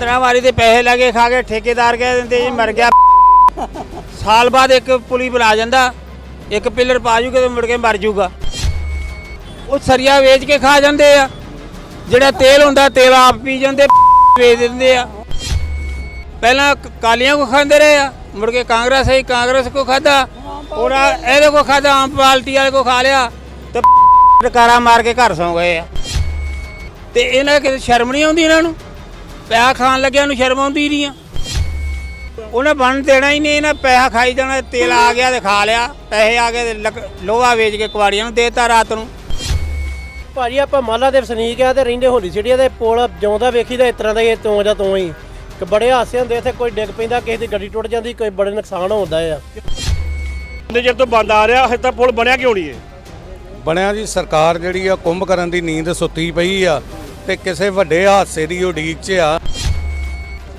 15 ਵਾਰੀ ਦੇ ਪੈਸੇ ਲੱਗੇ ਖਾ ਕੇ ਠੇਕੇਦਾਰ ਕਹਿ ਦਿੰਦੇ ਜੀ, ਮਰ ਗਿਆ। ਸਾਲ ਬਾਅਦ ਇੱਕ ਪੁਲੀ ਬੁਲਾ ਜਾਂਦਾ, ਇੱਕ ਪਿੱਲਰ ਪਾ ਜੂਗਾ ਤੇ ਮੁੜ ਕੇ ਮਰ ਜੂਗਾ। ਉਹ ਸਰੀਆ ਵੇਚ ਕੇ ਖਾ ਜਾਂਦੇ ਆ। ਜਿਹੜਾ ਤੇਲ ਹੁੰਦਾ, ਤੇਲ ਆਪ ਪੀ ਜਾਂਦੇ, ਵੇਚ ਦਿੰਦੇ ਆ। ਪਹਿਲਾਂ ਕ- ਕਾਲੀਆਂ ਕੋ ਖਾਂਦੇ ਰਹੇ ਆ, ਮੁੜ ਕੇ ਕਾਂਗਰਸ ਆਈ, ਕਾਂਗਰਸ ਕੋ ਖਾਦਾ ਔਰ ਇਹਦੇ ਕੋ ਖਾਦਾ ਆਮ ਪਾਰਟੀ ਵਾਲੇ ਕੋ ਖਾ ਲਿਆ ਤੇ ਟਕਾਰਾ ਮਾਰ ਕੇ ਘਰ ਸੌ ਗਏ ਆ। ਤੇ ਇਹਨਾਂ ਕਿਤੇ ਸ਼ਰਮ ਨਹੀਂ ਆਉਂਦੀ ਇਹਨਾਂ ਨੂੰ? ਪੈਸਾ ਖਾਣ ਲੱਗਿਆ ਨੂੰ ਸ਼ਰਮ ਆਉਂਦੀ ਨਹੀਂ ਆ। ਉਹਨੇ ਬਣ ਦੇਣਾ ਹੀ ਨਹੀਂ ਇਹਨਾਂ ਪੈਸਾ ਖਾਈ ਜਾਣਾ ਤੇਲ ਆ ਗਿਆ ਤੇ ਖਾ ਲਿਆ ਪੈਸੇ ਆ ਗਏ ਤੇ ਲੋਹਾ ਵੇਚ ਕੇ ਕੁਆੜੀਆਂ ਨੂੰ ਦੇਤਾ ਰਾਤ ਨੂੰ। ਭਾਜੀ ਆਪਾਂ ਮਾਲਾ ਦੇ ਵਸਨੀਕ ਆ ਤੇ ਰਹਿੰਦੇ ਹੋਲੀ ਸਿਟੀ ਦੇ ਪੁਲ ਜਿਉਂਦਾ ਵੇਖੀਦਾ ਇਸ ਤਰ੍ਹਾਂ ਦਾ ਹੀ ਤੋਂ ਜਾਂ ਤੋਂ ਹੀ। ਕਿ ਬੜੇ ਹਾਸੇ ਹੁੰਦੇ ਇੱਥੇ ਕੋਈ ਡਿੱਗ ਪੈਂਦਾ ਕਿਸੇ ਦੀ ਗੱਡੀ ਟੁੱਟ ਜਾਂਦੀ ਕੋਈ ਬੜੇ ਨੁਕਸਾਨ ਹੁੰਦਾ ਆ। ਕਿੰਨੇ ਚਿਰ ਤੋਂ ਬੰਦ ਆ ਰਿਹਾ ਹਜੇ ਤੱਕ ਪੁਲ ਬਣਿਆ ਕਿਉਂ ਨਹੀਂ ਹੈ ਬਣਿਆ ਜੀ ਸਰਕਾਰ ਜਿਹੜੀ ਆ ਕੁੰਭ ਕਰਨ ਦੀ ਨੀਂਦ ਸੁੱਤੀ ਪਈ ਆ ਤੇ ਕਿਸੇ ਵੱਡੇ ਹਾਦਸੇ ਦੀ ਉਡੀਕ 'ਚ ਆ।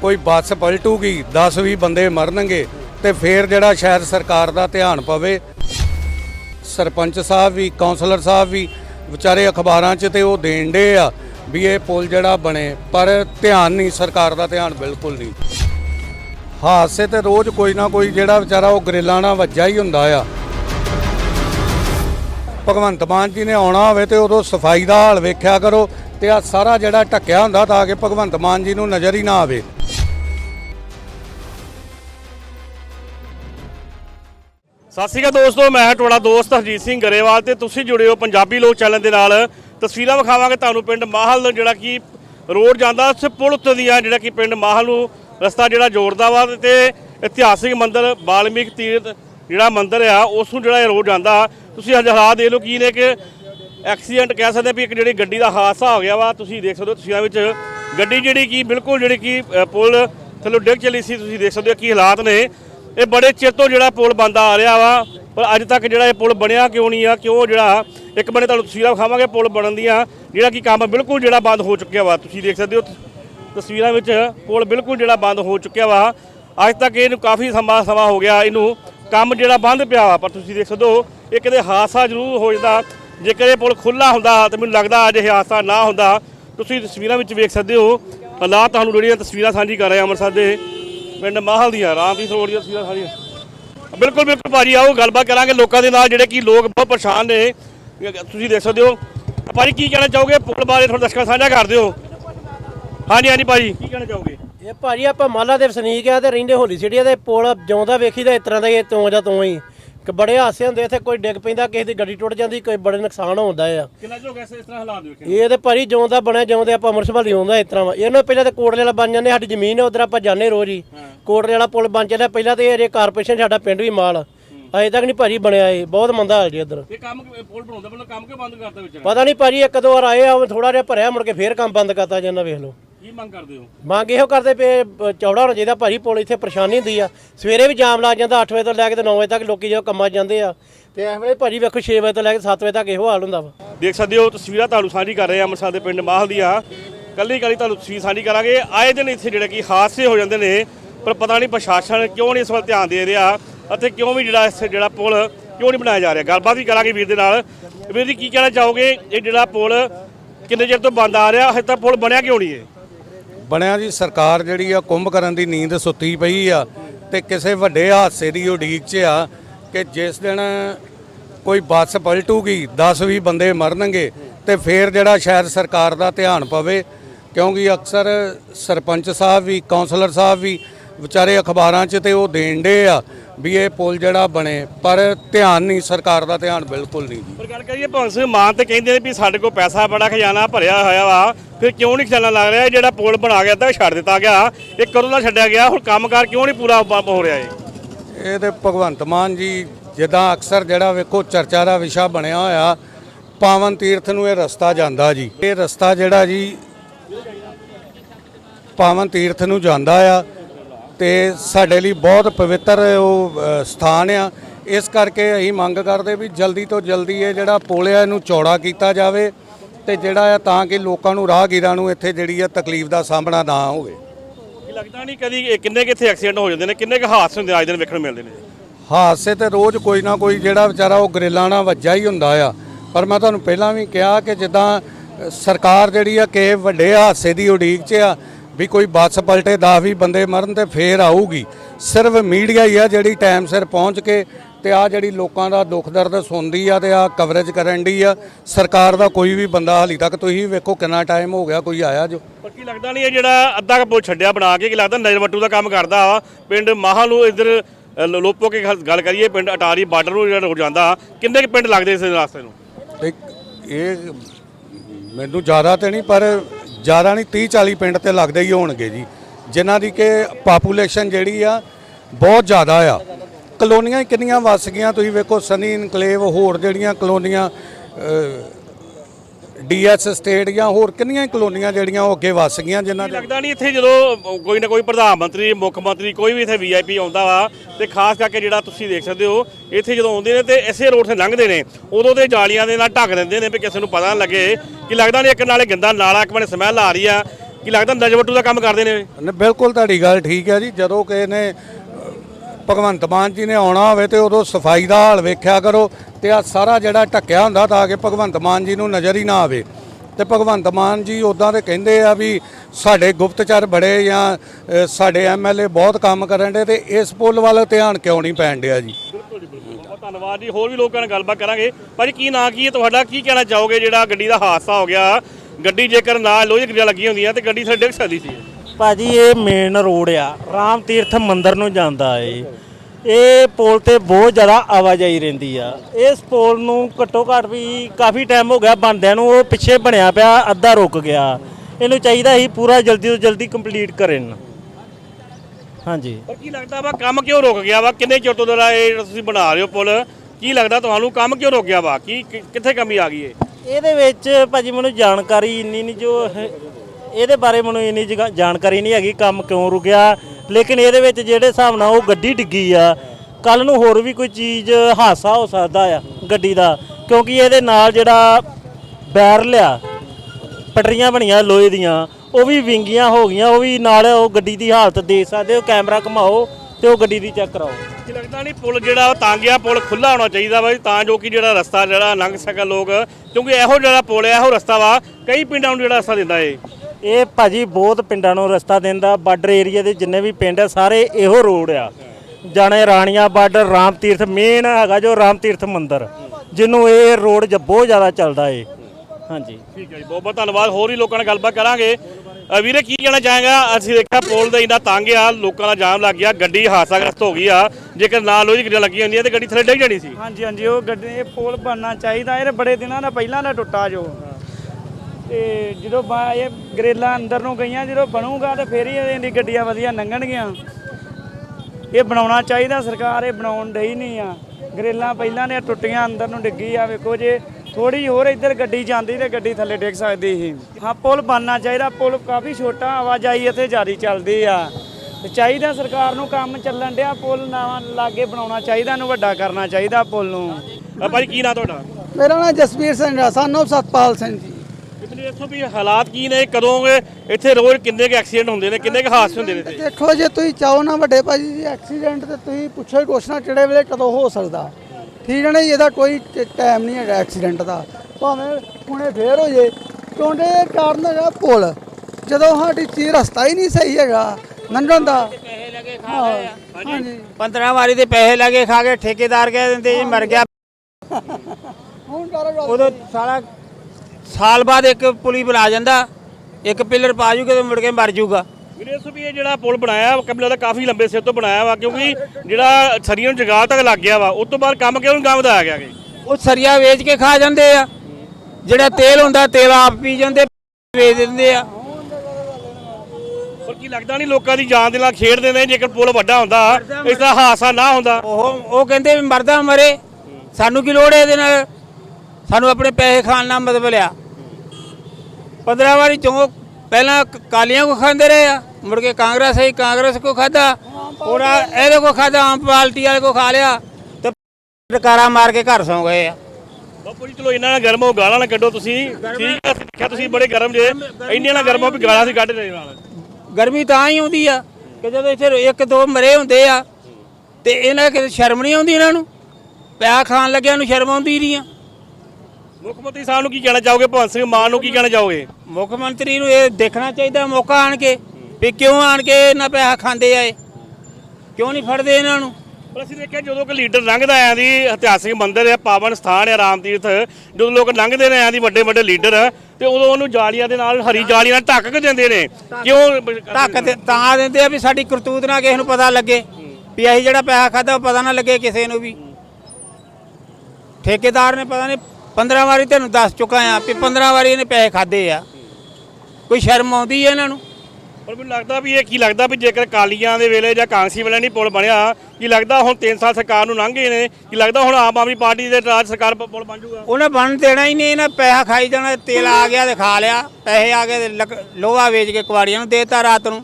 ਕੋਈ ਬੱਸ ਪਲਟੂਗੀ 10 20 ਬੰਦੇ ਮਰਨਗੇ ਤੇ ਫੇਰ ਜਿਹੜਾ ਸ਼ਾਇਦ ਸਰਕਾਰ ਦਾ ਧਿਆਨ ਪਵੇ, ਸਰਪੰਚ ਸਾਹਿਬ ਵੀ ਕਾਉਂਸਲਰ ਸਾਹਿਬ ਵੀ, ਵਿਚਾਰੇ ਅਖਬਾਰਾਂ 'ਚ ਤੇ ਉਹ ਦੇਣ ਡੇ ਆ ਵੀ ਇਹ ਪੁਲ ਜਿਹੜਾ ਬਣੇ, ਪਰ ਧਿਆਨ ਨਹੀਂ, ਸਰਕਾਰ ਦਾ ਧਿਆਨ ਬਿਲਕੁਲ ਨਹੀਂ। ਹਾਦਸੇ ਤੇ ਰੋਜ਼ ਕੋਈ ਨਾ ਕੋਈ ਜਿਹੜਾ ਵਿਚਾਰਾ ਉਹ ਗਰੇਲਾਂ ਨਾਲ ਵੱਜਾ ਹੀ ਹੁੰਦਾ ਆ। ਭਗਵੰਤ ਮਾਨ ਜੀ ਨੇ ਆਉਣਾ ਹੋਵੇ ਤੇ ਉਦੋਂ ਸਫ਼ਾਈ ਦਾ ਹਾਲ ਵੇਖਿਆ ਕਰੋ ਤੇ ਆ ਸਾਰਾ ਜਿਹੜਾ ਢੱਕਿਆ ਹੁੰਦਾ ਤਾਂ ਕਿ ਭਗਵੰਤ ਮਾਨ ਜੀ ਨੂੰ ਨਜ਼ਰ ਹੀ ਨਾ ਆਵੇ। ਸਤਿ ਸ਼੍ਰੀ ਅਕਾਲ ਦੋਸਤੋ, ਮੈਂ ਹਾਂ ਤੁਹਾਡਾ ਦੋਸਤ ਹਰਜੀਤ ਸਿੰਘ ਗਰੇਵਾਲ ਤੇ ਤੁਸੀਂ ਜੁੜੇ ਹੋ ਪੰਜਾਬੀ ਲੋਕ ਚੈਨਲ ਦੇ ਨਾਲ। ਤਸਵੀਰਾਂ ਵਿਖਾਵਾਂਗੇ ਤੁਹਾਨੂੰ ਪਿੰਡ ਮਾਹਲ ਦਾ ਜਿਹੜਾ ਕਿ ਰੋਡ ਜਾਂਦਾ ਉਸ ਪੁਲ ਉੱਤੇ ਦੀਆਂ ਜਿਹੜਾ ਕਿ ਪਿੰਡ ਮਾਹਲ ਨੂੰ ਰਸਤਾ ਜਿਹੜਾ ਜੋੜਦਾ ਵਾ ਤੇ ਇਤਿਹਾਸਿਕ ਮੰਦਿਰ, ਬਾਲਮੀਕ ਤੀਰਥ ਜਿਹੜਾ ਮੰਦਿਰ ਆ, ਉਸ ਨੂੰ ਜਿਹੜਾ ਇਹ ਰੋਡ ਜਾਂਦਾ। ਤੁਸੀਂ ਅੱਜ ਹਾਲਾਤ ਦੇਖ ਲਓ ਕੀ ਨੇ ਕਿ ਐਕਸੀਡੈਂਟ ਕਹਿ ਸਕਦੇ ਵੀ ਇੱਕ ਜਿਹੜੀ ਗੱਡੀ ਦਾ ਹਾਦਸਾ ਹੋ ਗਿਆ ਵਾ, ਤੁਸੀਂ ਦੇਖ ਸਕਦੇ ਹੋ ਤਸਵੀਰਾਂ ਵਿੱਚ। ਗੱਡੀ ਜਿਹੜੀ ਕੀ ਬਿਲਕੁਲ ਜਿਹੜੀ ਕੀ ਪੁਲ ਥੱਲੋਂ ਡਿੱਗ ਚਲੀ ਸੀ, ਤੁਸੀਂ ਦੇਖ ਸਕਦੇ ਹੋ ਕੀ ਹਾਲਾਤ ਨੇ। ਇਹ ਬੜੇ ਚਿਰ ਤੋਂ ਜਿਹੜਾ ਪੁਲ ਬੰਦਾ ਆ ਰਿਹਾ ਵਾ, ਪਰ ਅੱਜ ਤੱਕ ਜਿਹੜਾ ਇਹ ਪੁਲ ਬਣਿਆ ਕਿਉਂ ਨਹੀਂ ਆ, ਕਿਉਂ ਜਿਹੜਾ, ਇੱਕ ਬਣੇ ਤੁਹਾਨੂੰ ਤਸਵੀਰਾਂ ਵਿਖਾਵਾਂਗੇ ਪੁਲ ਬਣਨ ਦੀਆਂ, ਜਿਹੜਾ ਕਿ ਕੰਮ ਬਿਲਕੁਲ ਜਿਹੜਾ ਬੰਦ ਹੋ ਚੁੱਕਿਆ ਵਾ, ਤੁਸੀਂ ਦੇਖ ਸਕਦੇ ਹੋ ਤਸਵੀਰਾਂ ਵਿੱਚ ਪੁਲ ਬਿਲਕੁਲ ਜਿਹੜਾ ਬੰਦ ਹੋ ਚੁੱਕਿਆ ਵਾ। ਅੱਜ ਤੱਕ ਇਹਨੂੰ ਕਾਫੀ ਸਮਾਂ ਸਮਾਂ ਹੋ ਗਿਆ, ਇਹਨੂੰ ਕੰਮ ਜਿਹੜਾ ਬੰਦ ਪਿਆ ਵਾ, ਪਰ ਤੁਸੀਂ ਦੇਖ ਸਕਦੇ ਹੋ, ਇਹ ਕਿਤੇ ਹਾਦਸਾ ਜ਼ਰੂਰ ਹੋ ਜਾਂਦਾ। ਜੇਕਰ ਇਹ ਪੁਲ ਖੁੱਲਾ ਹੁੰਦਾ ਤਾਂ ਮੈਨੂੰ ਲੱਗਦਾ ਅੱਜ ਇਹ ਹਾਦਸਾ ਨਾ ਹੁੰਦਾ। ਤੁਸੀਂ ਤਸਵੀਰਾਂ ਵਿੱਚ ਵੇਖ ਸਕਦੇ ਹੋ, ਹਾਲਾਤ ਤੁਹਾਨੂੰ ਜਿਹੜੀਆਂ ਤਸਵੀਰਾਂ ਸਾਂਝੀ ਕਰ ਰਹੇ ਅੰਮ੍ਰਿਤਸਰ ਦੇ। ਪਿੰਡ ਮਾਹਲ ਦੀਆਂ ਰਾਮਦੀਪ ਰੋਡ ਦੀਆਂ ਤਸਵੀਰਾਂ ਸਾਰੀਆਂ। ਬਿਲਕੁਲ ਬਿਲਕੁਲ ਭਾਜੀ, ਆਓ ਗੱਲਬਾਤ ਕਰਾਂਗੇ ਲੋਕਾਂ ਦੇ ਨਾਲ, ਜਿਹੜੇ ਕਿ ਲੋਕ ਬਹੁਤ ਪਰੇਸ਼ਾਨ ਨੇ। ਤੁਸੀਂ ਦੇਖ ਸਕਦੇ ਹੋ। ਭਾਜੀ, ਕੀ ਕਹਿਣਾ ਚਾਹੋਗੇ? ਪੁਲ ਬਾਰੇ ਥੋੜਾ ਦਰਸ਼ਕਾਂ ਸਾਂਝਾ ਕਰ ਦਿਓ। ਹਾਂਜੀ ਹਾਂਜੀ ਭਾਜੀ, ਕੀ ਕਹਿਣਾ ਚਾਹੋਗੇ? ਇਹ ਭਾਜੀ, ਆਪਾਂ ਮਾਲਾ ਦੇ ਵਸਨੀਕ ਆ ਤੇ ਰਹਿੰਦੇ ਹੋਲੀ ਸਿਟੀ ਦੇ ਪੁਲ ਜਿਉਂਦਾ ਵੇਖੀਦਾ ਇਸ ਤਰ੍ਹਾਂ ਦਾ ਇਹ ਤੋਂ ਜਾਂ ਤੋਂ ਹੀ। ਕਿ ਬੜੇ ਹਾਸੇ ਹੁੰਦੇ ਇੱਥੇ ਕੋਈ ਡਿੱਗ ਪੈਂਦਾ ਕਿਸੇ ਦੀ ਗੱਡੀ ਟੁੱਟ ਜਾਂਦੀ ਕੋਈ ਬੜੇ ਨੁਕਸਾਨ ਹੁੰਦਾ ਆ। ਕਿੰਨਾ ਚਿਰ ਹੋ ਗਿਆ ਇਸ ਤਰ੍ਹਾਂ ਹਾਲਾਤ ਦੇਖੇ ਇਹ ਤੇ ਭਾਜੀ ਜਿਉਂਦਾ ਬਣਿਆ ਜਿਉਂਦੇ ਆਪਾਂ ਅੰਮ੍ਰਿਤਸਰ ਹੀ ਆਉਂਦਾ ਇਸ ਤਰ੍ਹਾਂ ਵਾ। ਇਹਨਾਂ ਪਹਿਲਾਂ ਤੇ ਕੋਟਲੇ ਵਾਲਾ ਬਣ ਜਾਂਦੇ ਸਾਡੀ ਜ਼ਮੀਨ ਹੈ ਉਧਰ ਆਪਾਂ ਜਾਂਦੇ ਰੋਜ਼ ਹੀ। ਕੋਟਲੇ ਵਾਲਾ ਪੁਲ ਬਣ ਚੱਲਿਆ ਪਹਿਲਾਂ ਤੇ ਇਹ ਕਾਰਪੋਰੇਸ਼ਨ ਸਾਡਾ ਪਿੰਡ ਵੀ ਮਾਲ ਅਜੇ ਤੱਕ ਨਹੀਂ ਭਾਜੀ ਬਣਿਆ ਇਹ ਬਹੁਤ ਮੰਦਾ ਹਾਲ ਜੀ ਉਧਰ ਇਹ ਕੰਮ ਪੁਲ ਬਣਾਉਂਦਾ ਮਤਲਬ ਕੰਮ ਕਿਉਂ ਬੰਦ ਕਰਤਾ ਵਿੱਚ? ਪਤਾ ਨਹੀਂ ਭਾਜੀ ਇੱਕ ਦੋ ਵਾਰ ਆਏ ਆ ਥੋੜਾ ਜਿਹਾ ਭਰਿਆ ਮੁੜ ਕੇ ਫੇਰ ਕੰਮ ਬੰਦ ਕਰਤਾ ਜਾਂਦਾ ਵੇਖ ਲਓ। ਕੀ ਮੰਗ ਕਰਦੇ ਹੋ? ਮੰਗ ਇਹੋ ਕਰਦੇ ਪਏ ਚੌੜਾ ਹੋਣਾ ਚਾਹੀਦਾ ਭਾਜੀ ਪੁਲ ਇੱਥੇ ਪਰੇਸ਼ਾਨੀ ਹੁੰਦੀ ਆ। ਸਵੇਰੇ ਵੀ ਜਾਮ ਲੱਗ ਜਾਂਦਾ 8 ਵਜੇ ਤੋਂ ਲੈ ਕੇ ਤੇ 9 ਵਜੇ ਤੱਕ ਲੋਕੀ ਜਦੋਂ ਕੰਮਾਂ 'ਚ ਜਾਂਦੇ ਆ। ਤੇ ਇਸ ਵੇਲੇ ਭਾਜੀ ਵੇਖੋ 6 ਵਜੇ ਤੋਂ ਲੈ ਕੇ 7 ਵਜੇ ਤੱਕ ਇਹੋ ਹਾਲ ਹੁੰਦਾ ਵਾ। ਦੇਖ ਸਕਦੇ ਹੋ ਤਸਵੀਰਾਂ ਤੁਹਾਨੂੰ ਸਾਂਝੀ ਕਰ ਰਹੇ ਹਾਂ ਅੰਮ੍ਰਿਤਸਰ ਦੇ ਪਿੰਡ ਮਾਹਲ ਦੀਆਂ। ਕੱਲੀ ਕੱਲੀ ਤੁਹਾਨੂੰ ਤਸਵੀਰ ਸਾਂਝੀ ਕਰਾਂਗੇ। ਆਏ ਦਿਨ ਇੱਥੇ ਜਿਹੜੇ ਕਿ ਹਾਦਸੇ ਹੋ ਜਾਂਦੇ ਨੇ ਪਰ ਪਤਾ ਨਹੀਂ ਪ੍ਰਸ਼ਾਸਨ ਕਿਉਂ ਨਹੀਂ ਇਸ ਵੱਲ ਧਿਆਨ ਦੇ ਰਿਹਾ ਅਤੇ ਕਿਉਂ ਵੀ ਜਿਹੜਾ ਇਸ ਜਿਹੜਾ ਪੁਲ ਕਿਉਂ ਨਹੀਂ ਬਣਾਇਆ ਜਾ ਰਿਹਾ। ਗੱਲਬਾਤ ਵੀ ਕਰਾਂਗੇ ਵੀਰ ਦੇ ਨਾਲ। ਵੀਰ ਜੀ ਕੀ ਕਹਿਣਾ ਚਾਹੋਗੇ? ਇਹ ਜਿਹੜਾ ਪੁਲ ਕਿੰਨੇ ਚਿਰ ਤੋਂ ਬੰਦ ਆ ਰਿਹਾ? ਹਜੇ ਤੱਕ ਪੁਲ ਬਣਿਆ ਕਿਉਂ ਨਹੀਂ ਹੈ ਬਣਿਆ ਜੀ, ਸਰਕਾਰ ਜਿਹੜੀ ਆ, ਕੁੰਭ ਕਰਨ ਦੀ ਨੀਂਦ ਸੁੱਤੀ ਪਈ ਆ ਤੇ ਕਿਸੇ ਵੱਡੇ ਹਾਦਸੇ ਦੀ ਉਡੀਕ 'ਚ ਆ ਕਿ ਜਿਸ ਦਿਨ ਕੋਈ ਬੱਸ ਪਲਟੂਗੀ 10 20 ਬੰਦੇ ਮਰਨਗੇ ਤੇ ਫੇਰ ਜਿਹੜਾ ਸ਼ਾਇਦ ਸਰਕਾਰ ਦਾ ਧਿਆਨ ਪਵੇ, ਕਿਉਂਕਿ ਅਕਸਰ ਸਰਪੰਚ ਸਾਹਿਬ ਵੀ ਕਾਉਂਸਲਰ ਸਾਹਿਬ ਵੀ ਵਿਚਾਰੇ ਅਖਬਾਰਾਂ 'ਚ ਤੇ ਉਹ ਦੇਣ ਡੇ ਆ ਵੀ ਇਹ ਪੁਲ ਜਿਹੜਾ ਬਣੇ ਪਰ ਧਿਆਨ ਨਹੀਂ ਸਰਕਾਰ ਦਾ ਧਿਆਨ ਬਿਲਕੁਲ ਨਹੀਂ ਜੀ। ਪਰ ਗੱਲ ਕਰੀਏ ਭਗਵੰਤ ਸਿੰਘ ਮਾਨ ਤੇ ਕਹਿੰਦੇ ਨੇ ਵੀ ਸਾਡੇ ਕੋਲ ਪੈਸਾ ਬੜਾ ਖਜ਼ਾਨਾ ਭਰਿਆ ਹੋਇਆ ਵਾ ਫਿਰ ਕਿਉਂ ਨਹੀਂ ਖਜ਼ਾਨਾ ਲੱਗ ਰਿਹਾ? ਇਹ ਜਿਹੜਾ ਪੁਲ ਬਣਾ ਗਿਆ ਤਾਂ ਛੱਡ ਦਿੱਤਾ ਗਿਆ। ਇਹ ਕਦੋਂ ਦਾ ਛੱਡਿਆ ਗਿਆ? ਹੁਣ ਕੰਮਕਾਰ ਕਿਉਂ ਨਹੀਂ ਪੂਰਾ ਹੋ ਰਿਹਾ ਇਹ? ਇਹ ਤੇ ਭਗਵੰਤ ਮਾਨ ਜੀ ਜਿੱਦਾਂ ਅਕਸਰ ਜਿਹੜਾ ਵੇਖੋ ਚਰਚਾ ਦਾ ਵਿਸ਼ਾ ਬਣਿਆ ਹੋਇਆ ਪਾਵਨ ਤੀਰਥ ਨੂੰ ਇਹ ਰਸਤਾ ਜਾਂਦਾ ਜੀ। ਇਹ ਰਸਤਾ ਜਿਹੜਾ ਜੀ ਪਾਵਨ ਤੀਰਥ ਨੂੰ ਜਾਂਦਾ ਆ। ਤੇ ਸਾਡੇ ਲਈ ਬਹੁਤ ਪਵਿੱਤਰ ਉਹ ਸਥਾਨ ਆ। ਇਸ ਕਰਕੇ ਅਸੀਂ ਮੰਗ ਕਰਦੇ ਵੀ ਜਲਦੀ ਤੋਂ ਜਲਦੀ ਇਹ ਜਿਹੜਾ ਪੁਲ ਆ ਇਹਨੂੰ ਚੌੜਾ ਕੀਤਾ ਜਾਵੇ ਤੇ ਜਿਹੜਾ ਆ ਤਾਂ ਕਿ ਲੋਕਾਂ ਨੂੰ ਰਾਹਗੀਰਾਂ ਨੂੰ ਇੱਥੇ ਜਿਹੜੀ ਆ ਤਕਲੀਫ ਦਾ ਸਾਹਮਣਾ ਨਾ ਹੋਵੇ। ਲੱਗਦਾ ਨਹੀਂ ਕਦੀ ਇਹ ਕਿੰਨੇ ਕਿੱਥੇ ਐਕਸੀਡੈਂਟ ਹੋ ਜਾਂਦੇ ਨੇ ਕਿੰਨੇ ਕੁ ਹਾਦਸੇ ਹੁੰਦੇ ਅੱਜ ਦਿਨ ਵੇਖਣ ਨੂੰ ਮਿਲਦੇ ਨੇ? ਹਾਦਸੇ ਤੇ ਰੋਜ਼ ਕੋਈ ਨਾ ਕੋਈ ਜਿਹੜਾ ਵਿਚਾਰਾ ਉਹ ਗਰਿੱਲਾਂ ਨਾਲ ਵੱਜਾ ਹੀ ਹੁੰਦਾ ਆ। ਪਰ ਮੈਂ ਤੁਹਾਨੂੰ ਪਹਿਲਾਂ ਵੀ ਕਿਹਾ ਕਿ ਜਿੱਦਾਂ ਸਰਕਾਰ ਜਿਹੜੀ ਆ ਕਿ ਵੱਡੇ ਹਾਦਸੇ ਦੀ ਉਡੀਕ 'ਚ ਆ ਵੀ ਕੋਈ ਬੱਸ ਪਲਟੇ 10 20 ਬੰਦੇ ਮਰਨ ਤੇ ਫੇਰ ਆਊਗੀ। ਸਿਰਫ ਮੀਡੀਆ ਹੀ ਆ ਜਿਹੜੀ ਟਾਈਮ ਸਿਰ ਪਹੁੰਚ ਕੇ ਤੇ ਆ ਜਿਹੜੀ ਲੋਕਾਂ ਦਾ ਦੁੱਖ ਦਰਦ ਸੁਣਦੀ ਆ ਤੇ ਆ ਕਵਰੇਜ ਕਰਨ ਦੀ ਆ। ਸਰਕਾਰ ਦਾ ਕੋਈ ਵੀ ਬੰਦਾ ਹਾਲੀ ਤੱਕ ਤੁਸੀਂ ਵੇਖੋ ਕਿੰਨਾ ਟਾਈਮ ਹੋ ਗਿਆ ਕੋਈ ਆਇਆ ਜੋ। ਪਰ ਕੀ ਲੱਗਦਾ ਨਹੀਂ ਇਹ ਜਿਹੜਾ ਅੱਧਾ ਕੁ ਪੁਲ ਛੱਡਿਆ ਬਣਾ ਕੇ ਕੀ ਲੱਗਦਾ ਨਜ਼ਰ ਵੱਟੂ ਦਾ ਕੰਮ ਕਰਦਾ ਵਾ। ਪਿੰਡ ਮਾਹਾ ਨੂੰ ਇੱਧਰ ਲੋਪੋ ਕੇ ਗੱਲ- ਕਰੀਏ ਪਿੰਡ ਅਟਾਰੀ ਬਾਰਡਰ ਨੂੰ ਜਿਹੜਾ ਰੋਡ ਜਾਂਦਾ ਕਿੰਨੇ ਕੁ ਪਿੰਡ ਲੱਗਦੇ ਇਸ ਰਸਤੇ ਨੂੰ? ਇਹ ਮੈਨੂੰ ਜ਼ਿਆਦਾ ਤੇ ਨਹੀਂ ਪਰ ਜ਼ਿਆਦਾ ਨਹੀਂ 30 40 ਪਿੰਡ ਤੇ ਲੱਗਦੇ ਹੀ ਹੋਣਗੇ ਜੀ, ਜਿਨ੍ਹਾਂ ਦੀ ਕਿ ਪਾਪੂਲੇਸ਼ਨ ਜਿਹੜੀ ਆ, ਬਹੁਤ ਜ਼ਿਆਦਾ ਆ। ਕਲੋਨੀਆਂ ਕਿੰਨੀਆਂ ਵਸ ਗਈਆਂ, ਤੁਸੀਂ ਵੇਖੋ, ਸਨੀ, ਇਨਕਲੇਵ, ਹੋਰ ਜਿਹੜੀਆਂ ਕਲੋਨੀਆਂ ਡੀਐਸ ਸਟੇਟ ਜਾਂ ਹੋਰ ਕਿੰਨੀਆਂ ਹੀ ਕਲੋਨੀਆਂ ਜਿਹੜੀਆਂ ਉਹ ਅੱਗੇ ਵਸ ਗਈਆਂ ਜਿਨ੍ਹਾਂ ਦੇ ਲੱਗਦਾ ਨਹੀਂ ਇੱਥੇ ਜਦੋਂ ਕੋਈ ਨਾ ਕੋਈ ਪ੍ਰਧਾਨ ਮੰਤਰੀ ਮੁੱਖ ਮੰਤਰੀ ਕੋਈ ਵੀ ਇੱਥੇ ਵੀਆਈਪੀ ਆਉਂਦਾ ਵਾ ਤੇ ਖਾਸ ਕਰਕੇ ਜਿਹੜਾ ਤੁਸੀਂ ਦੇਖ ਸਕਦੇ ਹੋ ਇੱਥੇ ਜਦੋਂ ਆਉਂਦੇ ਨੇ ਤੇ ਇਸੇ ਰੋਡ ਤੇ ਲੰਘਦੇ ਨੇ ਉਦੋਂ ਤੇ ਜਾਲੀਆਂ ਦੇ ਨਾਲ ਢੱਕ ਦਿੰਦੇ ਨੇ ਵੀ ਕਿਸੇ ਨੂੰ ਪਤਾ ਨਾ ਲੱਗੇ। ਕਿ ਲੱਗਦਾ ਨਹੀਂ ਇੱਕ ਨਾਲੇ ਗੰਦਾ ਨਾਲਾ ਇੱਕ ਬਣੇ ਸਮੈਲ ਆ ਰਹੀ ਆ? ਕਿ ਲੱਗਦਾ ਨਜਵਟੂ ਦਾ ਕੰਮ ਕਰਦੇ ਨੇ ਬਿਲਕੁਲ ਤੁਹਾਡੀ ਗੱਲ ਠੀਕ ਹੈ ਜੀ। ਜਦੋਂ ਕਿਸੇ ਨੇ ਭਗਵੰਤ ਮਾਨ ਜੀ ਨੇ ਆਉਣਾ ਹੋਵੇ ਤੇ ਉਦੋਂ ਸਫ਼ਾਈ ਦਾ ਹਾਲ ਵੇਖਿਆ ਕਰੋ ਤੇ ਆ ਸਾਰਾ ਜਿਹੜਾ ਢੱਕਿਆ ਹੁੰਦਾ ਤਾਂ ਕਿ ਭਗਵੰਤ ਮਾਨ ਜੀ ਨੂੰ ਨਜ਼ਰ ਹੀ ਨਾ ਆਵੇ। ਤੇ ਭਗਵੰਤ ਮਾਨ ਜੀ ਉਦਾਂ ਦੇ ਕਹਿੰਦੇ ਆ ਵੀ ਸਾਡੇ ਗੁਪਤਚਰ ਬੜੇ ਜਾਂ ਅ, ਸਾਡੇ ਐਮਐਲਏ ਬਹੁਤ ਕੰਮ ਕਰਨ ਦੇ ਤੇ ਇਸ ਪੁੱਲ ਵੱਲ ਧਿਆਨ ਕਿਉਂ ਨਹੀਂ ਪੈਣ ਡਿਆ ਜੀ? ਬਹੁਤ ਧੰਨਵਾਦ ਜੀ। ਹੋਰ ਵੀ ਲੋਕਾਂ ਨਾਲ ਗੱਲਬਾਤ ਕਰਾਂਗੇ। ਭਾਜੀ ਕੀ ਨਾਂ ਕੀ ਹੈ? ਤੁਹਾਡਾ ਕੀ ਕਹਿਣਾ ਚਾਹੋਗੇ? ਜਿਹੜਾ ਗੱਡੀ ਦਾ ਹਾਦਸਾ ਹੋ ਗਿਆ ਗੱਡੀ ਜੇਕਰ ਨਾ ਲੋਹੇ ਦੀਆਂ ਲੱਗੀਆਂ ਹੁੰਦੀਆਂ ਤੇ ਗੱਡੀ ਥੱਲੇ ਡਿੱਗ ਸਕਦੀ ਸੀ। ਭਾਜੀ ਇਹ ਮੇਨ ਰੋਡ ਆ। ਰਾਮ ਤੀਰਥ ਮੰਦਿਰ ਨੂੰ ਜਾਂਦਾ ਏ। ਇਹ ਪੁਲ ਤੇ ਬਹੁਤ ਜ਼ਿਆਦਾ ਆਵਾਜਾਈ ਰਹਿੰਦੀ ਆ। ਇਸ ਪੁਲ ਨੂੰ ਘੱਟੋ ਘੱਟ ਵੀ ਕਾਫੀ ਟਾਈਮ ਹੋ ਗਿਆ ਬਣਦਿਆਂ ਨੂੰ ਉਹ ਪਿੱਛੇ ਬਣਿਆ ਪਿਆ ਅੱਧਾ ਰੁਕ ਗਿਆ। ਇਹਨੂੰ ਚਾਹੀਦਾ ਸੀ ਪੂਰਾ ਜਲਦੀ ਤੋਂ ਜਲਦੀ ਕੰਪਲੀਟ ਕਰਨ। ਹਾਂਜੀ। ਪਰ ਕੀ ਲੱਗਦਾ ਵਾ ਕੰਮ ਕਿਉਂ ਰੁਕ ਗਿਆ ਵਾ? ਕਿੰਨੇ ਚਿਰ ਤੋਂ ਜਿਹੜਾ ਇਹ ਜਿਹੜਾ ਤੁਸੀਂ ਬਣਾ ਰਹੇ ਹੋ ਪੁਲ? ਕੀ ਲੱਗਦਾ ਤੁਹਾਨੂੰ ਕੰਮ ਕਿਉਂ ਰੁਕ ਗਿਆ ਵਾ? ਕੀ ਕਿ- ਕਿੱਥੇ ਕਮੀ ਆ ਗਈ ਏ? ਇਹਦੇ ਵਿੱਚ ਭਾਜੀ ਮੈਨੂੰ ਜਾਣਕਾਰੀ ਇੰਨੀ ਨਹੀਂ ਜੋ ਇਹਦੇ ਬਾਰੇ ਮੈਨੂੰ ਇੰਨੀ ਜਗਾ- ਜਾਣਕਾਰੀ ਨਹੀਂ ਹੈਗੀ ਕੰਮ ਕਿਉਂ ਰੁਕਿਆ। ਲੇਕਿਨ ਇਹਦੇ ਵਿੱਚ ਜਿਹੜੇ ਹਿਸਾਬ ਨਾਲ ਉਹ ਗੱਡੀ ਡਿੱਗੀ ਆ ਕੱਲ ਨੂੰ ਹੋਰ ਵੀ ਕੋਈ ਚੀਜ਼ ਹਾਦਸਾ ਹੋ ਸਕਦਾ ਆ ਗੱਡੀ ਦਾ। ਕਿਉਂਕਿ ਇਹਦੇ ਨਾਲ ਜਿਹੜਾ ਬੈਰਲ ਆ ਪਟਰੀਆਂ ਬਣੀਆਂ ਲੋਹੇ ਦੀਆਂ ਉਹ ਵੀ ਵਿੰਗੀਆਂ ਹੋ ਗਈਆਂ ਉਹ ਵੀ ਨਾਲ ਉਹ ਗੱਡੀ ਦੀ ਹਾਲਤ ਦੇਖ ਸਕਦੇ ਹੋ ਕੈਮਰਾ ਘੁਮਾਓ ਤੇ ਉਹ ਗੱਡੀ ਦੀ ਚੈੱਕ ਕਰਾਓ। ਕੀ ਲੱਗਦਾ ਨਹੀਂ ਪੁਲ ਜਿਹੜਾ ਉਹ ਤੰਗ ਆ ਪੁਲ ਖੁੱਲਾ ਹੋਣਾ ਚਾਹੀਦਾ ਵਾ ਜੀ, ਤਾਂ ਜੋ ਕਿ ਜਿਹੜਾ ਰਸਤਾ ਜਿਹੜਾ ਲੰਘ ਸਕਣ ਲੋਕ ਕਿਉਂਕਿ ਇਹੋ ਜਿਹੜਾ ਪੁਲ ਹੈ ਇਹੋ ਰਸਤਾ ਵਾ ਕਈ ਪਿੰਡਾਂ ਨੂੰ ਜਿਹੜਾ ਰਸਤਾ ਦਿੰਦਾ ਏ। ਇਹ ਭਾਜੀ ਬਹੁਤ ਪਿੰਡਾਂ ਨੂੰ ਰਸਤਾ ਦਿੰਦਾ ਬਾਰਡਰ ਏਰੀਆ ਦੇ ਜਿੰਨੇ ਵੀ ਪਿੰਡ ਆ ਸਾਰੇ ਇਹੋ ਰੋਡ ਆ। ਜਾਣੇ ਰਾਣੀਆਂ ਬਾਰਡਰ ਰਾਮ ਤੀਰਥ ਮੇਨ ਹੈਗਾ ਜੋ ਰਾਮ ਤੀਰਥ ਮੰਦਿਰ ਜਿਹਨੂੰ ਇਹ ਰੋਡ ਜ ਬਹੁਤ ਜ਼ਿਆਦਾ ਚੱਲਦਾ ਏ। ਹਾਂਜੀ। ਠੀਕ ਹੈ ਜੀ ਬਹੁਤ ਬਹੁਤ ਧੰਨਵਾਦ ਹੋਰ ਵੀ ਲੋਕਾਂ ਨਾਲ ਗੱਲਬਾਤ ਕਰਾਂਗੇ। ਅ, ਵੀਰੇ ਕੀ ਕਹਿਣਾ ਚਾਹਾਂਗਾ? ਅਸੀਂ ਦੇਖਿਆ ਪੁਲ ਦਾ ਇੰਨਾ ਤੰਗ ਆ ਲੋਕਾਂ ਦਾ ਜਾਮ ਲੱਗ ਗਿਆ ਗੱਡੀ ਹਾਦਸਾਗ੍ਰਸਤ ਹੋ ਗਈ ਆ। ਜੇਕਰ ਨਾ ਲੋਹੇ ਦੀ ਗੱਡੀਆਂ ਲੱਗੀਆਂ ਹੁੰਦੀਆਂ ਤੇ ਗੱਡੀ ਥੱਲੇ ਡਿੱਗ ਜਾਣੀ ਸੀ। ਹਾਂਜੀ ਹਾਂਜੀ ਉਹ ਗੱਡੀ ਇਹ ਪੁਲ ਬਣਨਾ ਚਾਹੀਦਾ ਇਹ ਬੜੇ ਦਿਨਾਂ ਦਾ ਪਹਿਲਾਂ ਦਾ ਟੁੱਟਾ ਜੋ। ਤੇ ਜਦੋਂ ਬਾ- ਇਹ ਗਰੇਲਾਂ ਅੰਦਰ ਨੂੰ ਗਈਆਂ ਜਦੋਂ ਬਣੂਗਾ ਤੇ ਫੇਰ ਹੀ ਇਹਦੀ ਗੱਡੀਆਂ ਵਧੀਆ ਲੰਘਣਗੀਆਂ ਇਹ ਬਣਾਉਣਾ ਚਾਹੀਦਾ ਸਰਕਾਰ ਇਹ ਬਣਾਉਣ ਡਈ ਨਹੀਂ ਆ। ਗਰੇਲਾਂ ਪਹਿਲਾਂ ਨੇ ਟੁੱਟੀਆਂ ਅੰਦਰ ਨੂੰ ਡਿੱਗੀ ਆ ਵੇਖੋ ਜੇ ਥੋੜੀ ਹੋਰ ਇੱਧਰ ਗੱਡੀ ਜਾਂਦੀ ਤੇ ਗੱਡੀ ਥੱਲੇ ਡਿੱਗ ਸਕਦੀ ਸੀ। ਹਾਂ ਪੁਲ ਬਣਨਾ ਚਾਹੀਦਾ ਪੁਲ ਕਾਫੀ ਛੋਟਾ ਆਵਾਜਾਈ ਇੱਥੇ ਜ਼ਿਆਦਾ ਚੱਲਦੀ ਆ। ਤੇ ਚਾਹੀਦਾ ਸਰਕਾਰ ਨੂੰ ਕੰਮ ਚੱਲਣ ਡਿਆ ਪੁਲ ਨਵਾਂ ਲਾਗੇ ਬਣਾਉਣਾ ਚਾਹੀਦਾ ਇਹਨੂੰ ਵੱਡਾ ਕਰਨਾ ਚਾਹੀਦਾ ਪੁਲ ਨੂੰ। ਅ, ਭਾਜੀ ਕੀ ਨਾਂ ਤੁਹਾਡਾ? ਮੇਰਾ ਨਾਮ ਜਸਵੀਰ ਸਿੰਘ ਹੈ ਸਾਨੂੰ ਸਤਪਾਲ ਸਿੰਘ ਜੀ। ਇੱਥੋਂ ਵੀ ਹਾਲਾਤ ਕੀ ਨੇ ਕਦੋਂ ਇੱਥੇ ਰੋਜ਼ ਕਿੰਨੇ ਕੁ ਐਕਸੀਡੈਂਟ ਹੁੰਦੇ ਨੇ ਕਿੰਨੇ ਕੁ ਹਾਦਸੇ ਹੁੰਦੇ ਨੇ ਦੇਖੋ ਜੇ ਤੁਸੀਂ ਚਾਹੋ ਨਾ ਵੱਡੇ ਭਾਜੀ ਜੀ ਐਕਸੀਡੈਂਟ ਤੇ ਤੁਸੀਂ ਪੁੱਛੋ ਹੀ ਕੁਛ ਨਾ ਕਿਹੜੇ ਵੇਲੇ ਕਦੋਂ ਹੋ ਸਕਦਾ। ਠੀਕ ਹੈ ਨਾ ਜੀ, ਇਹਦਾ ਕੋਈ ਟਾਈਮ ਨਹੀਂ ਹੈਗਾ ਐਕਸੀਡੈਂਟ ਦਾ। ਭਾਵੇਂ ਹੁਣੇ ਫੇਰ ਹੋ ਜੇ ਕਿਉਂਕਿ ਇਹ ਕਾਰਨ ਹੈਗਾ ਪੁਲ। ਜਦੋਂ ਸਾਡੀ ਚੀ ਰਸਤਾ ਹੀ ਨਹੀਂ ਸਹੀ ਹੈਗਾ ਲੰਘਣ ਦਾ। ਹਾਂਜੀ। 15 ਵਾਰੀ ਦੇ ਪੈਸੇ ਲੱਗੇ ਖਾ ਕੇ ਠੇਕੇਦਾਰ ਕਹਿ ਦਿੰਦੇ ਜੀ ਮਰ ਗਿਆ। ਹੁਣ ਉਦੋਂ ਸਾਲਾ ਸਾਲ ਬਾਅਦ ਇੱਕ ਪੁਲੀ ਬੁਲਾ ਜਾਂਦਾ ਇੱਕ ਪਿੱਲਰ ਪਾ ਜੂਗਾ ਤੇ ਮੁੜ ਕੇ ਮਰ ਜੂਗਾ। ਵੀਰੇ ਇਸ ਵੀ ਇਹ ਜਿਹੜਾ ਪੁਲ ਬਣਾਇਆ ਕਬਲਾ ਦਾ ਕਾਫੀ ਲੰਬੇ ਸਿਰ ਤੋਂ ਬਣਾਇਆ ਵਾ ਕਿਉਂਕਿ ਜਿਹੜਾ ਸਰੀਆਂ ਨੂੰ ਜਗਾਲ ਤੱਕ ਲੱਗ ਗਿਆ ਵਾ ਉਸ ਤੋਂ ਬਾਅਦ ਕੰਮ ਕਿਉਂ ਨਹੀਂ ਕੰਮ ਵਧਾਇਆ ਗਿਆ ਕਿ ਉਹ ਸਰੀਆ ਵੇਚ ਕੇ ਖਾ ਜਾਂਦੇ ਆ। ਜਿਹੜਾ ਤੇਲ ਹੁੰਦਾ ਤੇਲ ਆਪ ਪੀ ਜਾਂਦੇ ਵੇਚ ਦਿੰਦੇ ਆ। ਪਰ ਕੀ ਲੱਗਦਾ ਨਹੀਂ ਲੋਕਾਂ ਦੀ ਜਾਨ ਦੇ ਨਾਲ ਖੇਡਦੇ ਨੇ ਜੇਕਰ ਪੁਲ ਵੱਡਾ ਹੁੰਦਾ ਇਸ ਦਾ ਹਾਦਸਾ ਨਾ ਹੁੰਦਾ? ਉਹ ਉਹ ਕਹਿੰਦੇ ਵੀ ਮਰਦਾ ਮਰੇ ਸਾਨੂੰ ਕੀ ਲੋੜ ਹੈ ਇਹਦੇ ਨਾਲ? ਸਾਨੂੰ ਆਪਣੇ ਪੈਸੇ ਖਾਣ ਨਾਲ ਮਤਲਬ ਲਿਆ। 15 ਵਾਰੀ ਚੋਂ ਪਹਿਲਾਂ ਕ- ਕਾਲੀਆਂ ਕੋ ਖਾਂਦੇ ਰਹੇ ਆ ਮੁੜ ਕੇ ਕਾਂਗਰਸ ਆਈ ਕਾਂਗਰਸ ਕੋ ਖਾਦਾ ਆ ਇਹਦੇ ਕੋ ਖਾਦਾ ਆਮ ਪਾਰਟੀ ਵਾਲੇ ਕੋ ਖਾ ਲਿਆ ਤੇ ਟਕਾਰਾ ਮਾਰ ਕੇ ਘਰ ਸੌ ਗਏ ਆ। ਬਾਪੂ ਜੀ ਚਲੋ ਇਹਨਾਂ ਨਾਲ ਗਰਮ ਹੋ ਗਾਲਾਂ ਨਾ ਕੱਢੋ ਤੁਸੀਂ। ਠੀਕ ਹੈ ਅਸੀਂ ਦੇਖਿਆ ਤੁਸੀਂ ਬੜੇ ਗਰਮ ਜੇ। ਇੰਨੀਆਂ ਨਾਲ ਗਰਮ ਹੋ ਵੀ ਗਾਲਾਂ ਸੀ ਕੱਢ ਰਹੇ ਨਾਲ। ਗਰਮੀ ਤਾਂ ਹੀ ਆਉਂਦੀ ਆ ਕਿ ਜਦੋਂ ਇੱਥੇ ਇੱਕ ਦੋ ਮਰੇ ਹੁੰਦੇ ਆ ਤੇ ਇਹਨਾਂ ਕਿਤੇ ਸ਼ਰਮ ਨਹੀਂ ਆਉਂਦੀ ਇਹਨਾਂ ਨੂੰ? ਪਿਆ ਖਾਣ ਲੱਗਿਆ ਨੂੰ ਸ਼ਰਮ ਆਉਂਦੀ ਨਹੀਂ ਆ। ਮੁੱਖ ਮੰਤਰੀ ਸਾਹਿਬ ਨੂੰ ਕੀ ਕਹਿਣਾ ਚਾਹੋਗੇ? ਭਗਵੰਤ ਸਿੰਘ ਮਾਨ ਨੂੰ ਕੀ ਕਹਿਣਾ ਚਾਹੋਗੇ? ਮੁੱਖ ਮੰਤਰੀ ਨੂੰ ਇਹ ਦੇਖਣਾ ਚਾਹੀਦਾ ਮੌਕਾ ਆਣ ਕੇ ਵੀ ਕਿਉਂ ਆਣ ਕੇ ਇਹਨਾਂ ਪੈਸਾ ਖਾਂਦੇ ਆ ਇਹ? ਕਿਉਂ ਨਹੀਂ ਫੜਦੇ ਇਹਨਾਂ ਨੂੰ? ਪਰ ਅਸੀਂ ਦੇਖਿਆ ਜਦੋਂ ਕਿ ਲੀਡਰ ਲੰਘਦਾ ਆਂ ਦੀ ਇਤਿਹਾਸਿਕ ਮੰਦਿਰ ਹੈ ਪਾਵਨ ਸਥਾਨ ਹੈ ਰਾਮ ਤੀਰਥ ਜਦੋਂ ਲੋਕ ਲੰਘਦੇ ਨੇ ਆਂ ਦੀ ਵੱਡੇ ਵੱਡੇ ਲੀਡਰ ਤੇ ਉਦੋਂ ਉਹਨੂੰ ਜਾਲੀਆਂ ਦੇ ਨਾਲ ਹਰੀ ਜਾਲੀਆਂ ਨਾਲ ਢੱਕ ਕੇ ਦਿੰਦੇ ਨੇ। ਕਿਉਂ ਢੱਕ ਤੇ ਤਾਂ ਦਿੰਦੇ ਆ ਵੀ ਸਾਡੀ ਕਰਤੂਤ ਨਾ ਕਿਸੇ ਨੂੰ ਪਤਾ ਲੱਗੇ ਵੀ ਅਸੀਂ ਜਿਹੜਾ ਪੈਸਾ ਖਾਦਾ ਉਹ ਪਤਾ ਨਾ ਲੱਗੇ ਕਿਸੇ ਨੂੰ ਵੀ। ਠੇਕੇਦਾਰ ਨੇ ਪਤਾ ਨਹੀਂ 15 ਵਾਰੀ ਤੈਨੂੰ ਦੱਸ ਚੁੱਕਾ ਆ ਵੀ 15 ਵਾਰੀ ਇਹਨੇ ਪੈਸੇ ਖਾਦੇ ਆ। ਕੋਈ ਸ਼ਰਮ ਆਉਂਦੀ ਹੈ ਇਹਨਾਂ ਨੂੰ? ਪਰ ਮੈਨੂੰ ਲੱਗਦਾ ਵੀ ਇਹ ਕੀ ਲੱਗਦਾ ਵੀ ਜੇਕਰ ਕਾਲੀਆਂ ਦੇ ਵੇਲੇ ਜਾਂ ਕਾਂਗਸੀ ਵੇਲੇ ਨਹੀਂ ਪੁਲ ਬਣਿਆ ਕੀ ਲੱਗਦਾ ਹੁਣ 3 ਸਾਲ ਸਰਕਾਰ ਨੂੰ ਲੰਘ ਗਏ ਨੇ? ਕੀ ਲੱਗਦਾ ਹੁਣ ਆਮ ਆਦਮੀ ਪਾਰਟੀ ਦੇ ਰਾਜ ਸਰਕਾਰ ਪੁਲ ਬਣ ਜਾਊਗਾ? ਉਹਨੇ ਬਣ ਦੇਣਾ ਹੀ ਨਹੀਂ ਇਹਨਾਂ ਪੈਸਾ ਖਾਈ ਜਾਣਾ ਤੇਲ ਆ ਗਿਆ ਤੇ ਖਾ ਲਿਆ ਪੈਸੇ ਆ ਗਏ ਤੇ ਲੋਹਾ ਵੇਚ ਕੇ ਕੁਆੜੀਆਂ ਨੂੰ ਦੇਤਾ ਰਾਤ ਨੂੰ।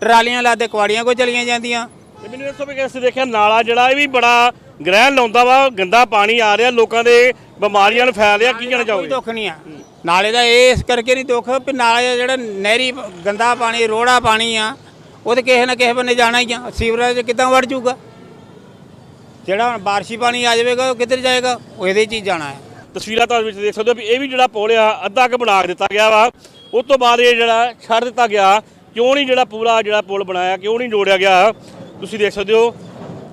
ਟਰਾਲੀਆਂ ਲਾਦੇ ਕੁਆੜੀਆਂ ਕੋ ਚਲੀਆਂ ਜਾਂਦੀਆਂ। ਤੇ ਮੈਨੂੰ ਦੱਸੋ ਵੀ ਅਸੀਂ ਦੇਖਿਆ ਨਾਲਾ ਜਿਹੜਾ ਇਹ ਵੀ ਬੜਾ ਗ੍ਰਹਿਣ ਲਾਉਂਦਾ ਵਾ ਗੰਦਾ ਪਾਣੀ ਆ ਰਿਹਾ ਲੋਕਾਂ ਦੇ ਬਿਮਾਰੀਆਂ ਨੂੰ ਫੈਲ ਰਿਹਾ ਕੀ ਕਹਿਣਾ ਕੋਈ ਚਾਹੋਗੇ ਦੁੱਖ ਨਹੀਂ ਆ। ਨਾਲੇ ਦਾ ਇਹ ਇਸ ਕਰਕੇ ਨਹੀਂ ਦੁੱਖ ਵੀ ਨਾਲੇ ਦਾ ਜਿਹੜਾ ਨਹਿਰੀ ਪ- ਗੰਦਾ ਪਾਣੀ ਰੋੜਾ ਪਾਣੀ ਆ ਉਹ ਤੇ ਕਿਸੇ ਨਾ ਕਿਸੇ ਬੰਨੇ ਜਾਣਾ ਹੀ ਆ। ਸੀਵਰੇਜ ਕਿੱਦਾਂ ਵੜ ਜਾਊਗਾ? ਜਿਹੜਾ ਹੁਣ ਬਾਰਿਸ਼ੀ ਪਾਣੀ ਆ ਜਾਵੇਗਾ ਉਹ ਕਿੱਧਰ ਜਾਏਗਾ? ਉਹ ਇਹਦੇ 'ਚ ਹੀ ਜਾਣਾ ਹੈ। ਤਸਵੀਰਾਂ ਤੁਹਾਨੂੰ ਵਿੱਚ ਦੇਖ ਸਕਦੇ ਹੋ ਵੀ ਇਹ ਵੀ ਜਿਹੜਾ ਪੁਲ ਆ ਅੱਧਾ ਕੁ ਬਣਾ ਦਿੱਤਾ ਗਿਆ ਵਾ। ਉਸ ਤੋਂ ਬਾਅਦ ਇਹ ਜਿਹੜਾ ਛੱਡ ਦਿੱਤਾ ਗਿਆ। ਕਿਉਂ ਨਹੀਂ ਜਿਹੜਾ ਪੂਰਾ ਜਿਹੜਾ ਪੁਲ ਬਣਾਇਆ ਕਿਉਂ ਨਹੀਂ ਜੋੜਿਆ ਗਿਆ? ਤੁਸੀਂ ਦੇਖ ਸਕਦੇ ਹੋ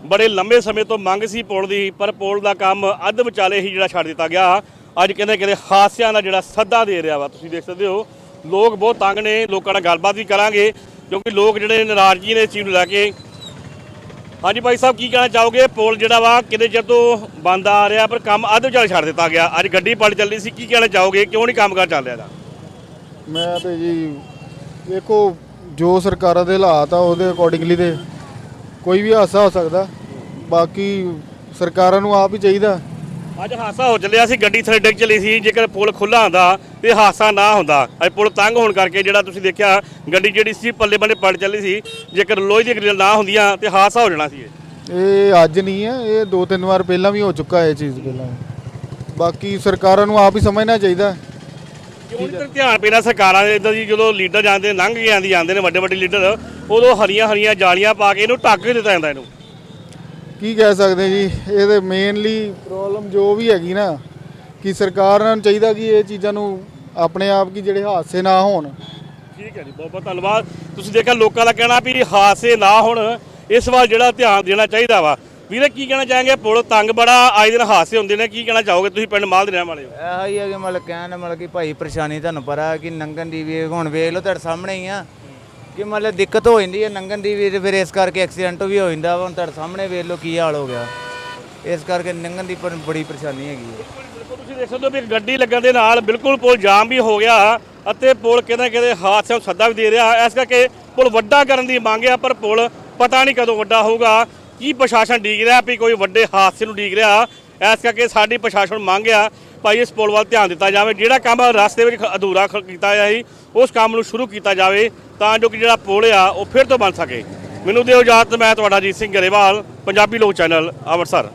ਬੜੇ ਲੰਬੇ ਸਮੇਂ ਤੋਂ ਮੰਗ ਸੀ ਪੁਲ ਦੀ, ਪਰ ਪੁਲ ਦਾ ਕੰਮ ਅੱਧ ਵਿਚਾਲੇ ਹੀ ਜਿਹੜਾ ਛੱਡ ਦਿੱਤਾ ਗਿਆ। ਅੱਜ ਕਹਿੰਦੇ ਕਹਿੰਦੇ ਹਾਸਿਆਂ ਦਾ ਜਿਹੜਾ ਸੱਦਾ ਦੇ ਰਿਹਾ ਵਾ, ਤੁਸੀਂ ਦੇਖ ਸਕਦੇ ਹੋ। ਲੋਕ ਬਹੁਤ ਤੰਗ ਨੇ, ਲੋਕਾਂ ਨਾਲ ਗੱਲਬਾਤ ਵੀ ਕਰਾਂਗੇ, ਕਿਉਂਕਿ ਲੋਕ ਜਿਹੜੇ ਨਾਰਾਜ਼ਗੀ ਨੇ ਇਸ ਚੀਜ਼ ਨੂੰ ਲੈ ਕੇ। ਹਾਂਜੀ ਭਾਈ ਸਾਹਿਬ, ਕੀ ਕਹਿਣਾ ਚਾਹੋਗੇ? ਪੁਲ ਜਿਹੜਾ ਵਾ ਕਿਤੇ ਚਿਰ ਤੋਂ ਬੰਦ ਆ ਰਿਹਾ, ਪਰ ਕੰਮ ਅੱਧ ਵਿਚਾਲੇ ਛੱਡ ਦਿੱਤਾ ਗਿਆ। ਅੱਜ ਗੱਡੀ ਪਲਟ ਚੱਲੀ ਸੀ, ਕੀ ਕਹਿਣਾ ਚਾਹੋਗੇ? ਕਿਉਂ ਨਹੀਂ ਕੰਮ ਕਰ ਚੱਲ ਰਿਹਾ ਦਾ ਮੈਂ ਤੇ ਜੀ, ਦੇਖੋ, ਜੋ ਸਰਕਾਰਾਂ ਦੇ ਹਾਲਾਤ ਆ, ਉਹਦੇ ਅਕੋਰਡਿੰਗਲੀ ਤੇ ਕੋਈ ਵੀ ਹਾਦਸਾ ਹੋ ਸਕਦਾ। ਬਾਕੀ ਸਰਕਾਰਾਂ ਨੂੰ ਆਪ ਹੀ ਚਾਹੀਦਾ। ਅੱਜ ਹਾਦਸਾ ਹੋ ਚੱਲਿਆ ਸੀ ਗੱਡੀ ਥੱਲੇ ਡਿੱਗ ਚੱਲੀ ਸੀ ਜੇਕਰ ਪੁਲ ਖੁੱਲਾ ਹੁੰਦਾ ਤੇ ਹਾਦਸਾ ਨਾ ਹੁੰਦਾ। ਅੱਜ ਪੁਲ ਤੰਗ ਹੋਣ ਕਰਕੇ ਜਿਹੜਾ ਤੁਸੀਂ ਦੇਖਿਆ ਗੱਡੀ ਜਿਹੜੀ ਸੀ ਪੱਲੇ ਬੰਨੇ ਪਲਟ ਚੱਲੀ ਸੀ ਜੇਕਰ ਲੋਹੇ ਦੀ ਗ੍ਰਿਲ ਨਾ ਹੁੰਦੀਆਂ ਤੇ ਹਾਦਸਾ ਹੋ ਜਾਣਾ ਸੀ ਇਹ। ਇਹ ਅੱਜ ਨਹੀਂ ਹੈ ਇਹ ਦੋ ਤਿੰਨ ਵਾਰ ਪਹਿਲਾਂ ਵੀ ਹੋ ਚੁੱਕਾ ਹੈ ਇਹ ਚੀਜ਼ ਪਹਿਲਾਂ। ਬਾਕੀ ਸਰਕਾਰਾਂ ਨੂੰ ਆਪ ਹੀ ਸਮਝਣਾ ਚਾਹੀਦਾ। ਕਿਉਂ ਨਹੀਂ ਧਿਆਨ ਪੈਣਾ ਸਰਕਾਰਾਂ ਦੇ ਇਦਾਂ ਦੀ ਜਦੋਂ ਲੀਡਰ ਜਾਂਦੇ ਲੰਘ ਕੇ ਆਂਦੀ ਜਾਂਦੇ ਨੇ ਵੱਡੇ ਵੱਡੇ ਲੀਡਰ ਉਦੋਂ ਹਰੀਆਂ ਹਰੀਆਂ ਜਾਲੀਆਂ ਪਾ ਕੇ ਇਹਨੂੰ ਢੱਕ ਕੇ ਦਿੱਤਾ ਜਾਂਦਾ ਇਹਨੂੰ। ਕੀ ਕਹਿ ਸਕਦੇ ਜੀ ਇਹਦੇ ਮੇਨਲੀ ਪ੍ਰੋਬਲਮ ਜੋ ਵੀ ਹੈਗੀ ਨਾ ਕਿ ਸਰਕਾਰਾਂ ਨੂੰ ਚਾਹੀਦਾ ਕਿ ਇਹ ਚੀਜ਼ਾਂ ਨੂੰ ਆਪਣੇ ਆਪ ਕੀ ਜਿਹੜੇ ਹਾਦਸੇ ਨਾ ਹੋਣ। ਠੀਕ ਹੈ ਜੀ ਬਹੁਤ ਬਹੁਤ ਧੰਨਵਾਦ। ਤੁਸੀਂ ਦੇਖਿਆ ਲੋਕਾਂ ਦਾ ਕਹਿਣਾ ਵੀ ਹਾਦਸੇ ਨਾ ਹੋਣ ਇਸ ਵੱਲ ਜਿਹੜਾ ਧਿਆਨ ਦੇਣਾ ਚਾਹੀਦਾ ਵਾ। ਵੀਰੇ ਕੀ ਕਹਿਣਾ ਚਾਹਾਂਗੇ? ਪੁਲ ਤੰਗ ਬੜਾ ਆਏ ਦਿਨ ਹਾਦਸੇ ਹੁੰਦੇ ਨੇ ਕੀ ਕਹਿਣਾ ਚਾਹੋਗੇ ਤੁਸੀਂ ਪਿੰਡ ਮਾਲ ਦੇ ਰਹਿਣ ਵਾਲੇ ਹੋ? ਇਹੋ ਹੀ ਹੈ ਕਿ ਮਤਲਬ ਕਹਿਣ ਦਾ ਮਤਲਬ ਕਿ ਭਾਈ ਪਰੇਸ਼ਾਨੀ ਤੁਹਾਨੂੰ ਪਤਾ ਕਿ ਨੰਗਨ ਦੀ ਵੀ ਹੁਣ ਵੇਖ ਲਓ ਤੁਹਾਡੇ ਸਾਹਮਣੇ ਹੀ ਆ ਕਿ ਮਤਲਬ ਦਿੱਕਤ ਹੋ ਜਾਂਦੀ ਹੈ ਨੰਗਨ ਦੀ ਵੀ ਤੇ ਫਿਰ ਇਸ ਕਰਕੇ ਐਕਸੀਡੈਂਟ ਵੀ ਹੋ ਜਾਂਦਾ ਵਾ ਹੁਣ ਤੁਹਾਡੇ ਸਾਹਮਣੇ ਵੇਖ ਲਓ ਕੀ ਹਾਲ ਹੋ ਗਿਆ। ਇਸ ਕਰਕੇ ਨੰਗਨ ਦੀ ਪਰ ਬੜੀ ਪਰੇਸ਼ਾਨੀ ਹੈਗੀ ਹੈ ਬਿਲਕੁਲ ਤੁਸੀਂ ਦੇਖ ਸਕਦੇ ਹੋ ਵੀ ਇੱਕ ਗੱਡੀ ਲੱਗਣ ਦੇ ਨਾਲ ਬਿਲਕੁਲ ਪੁਲ ਜਾਮ ਵੀ ਹੋ ਗਿਆ ਅਤੇ ਪੁਲ ਕਿਤੇ ਕਿਤੇ ਹਾਦਸਿਆਂ ਨੂੰ ਸੱਦਾ ਵੀ ਦੇ ਰਿਹਾ। ਇਸ ਕਰਕੇ ਪੁਲ ਵੱਡਾ ਕਰਨ ਦੀ ਮੰਗ ਆ ਪਰ ਪੁਲ ਪਤਾ ਨਹੀਂ ਕਦੋਂ ਵੱਡਾ ਹੋਊਗਾ। ਕੀ ਪ੍ਰਸ਼ਾਸਨ ਡੀਕ ਰਿਹਾ ਵੀ ਕੋਈ ਵੱਡੇ ਹਾਦਸੇ ਨੂੰ ਡੀਕ ਰਿਹਾ? ਇਸ ਕਰਕੇ ਸਾਡੀ ਪ੍ਰਸ਼ਾਸਨ ਮੰਗ ਆ, ਭਾਈ ਇਸ ਪੁਲ ਵੱਲ ਧਿਆਨ ਦਿੱਤਾ ਜਾਵੇ। ਜਿਹੜਾ ਕੰਮ ਰਸਤੇ ਵਿੱਚ ਅਧੂਰਾ ਖ- ਕੀਤਾ ਗਿਆ ਸੀ, ਉਸ ਕੰਮ ਨੂੰ ਸ਼ੁਰੂ ਕੀਤਾ ਜਾਵੇ ਤਾਂ ਜੋ ਕਿ ਜਿਹੜਾ ਪੁਲ ਆ, ਉਹ ਫਿਰ ਤੋਂ ਬਣ ਸਕੇ। ਮੈਨੂੰ ਦਿਓ ਇਜਾਜ਼ਤ, ਮੈਂ ਤੁਹਾਡਾ ਜੀਤ ਸਿੰਘ ਗਰੇਵਾਲ, ਪੰਜਾਬੀ ਲੋਕ ਚੈਨਲ, ਅੰਮ੍ਰਿਤਸਰ।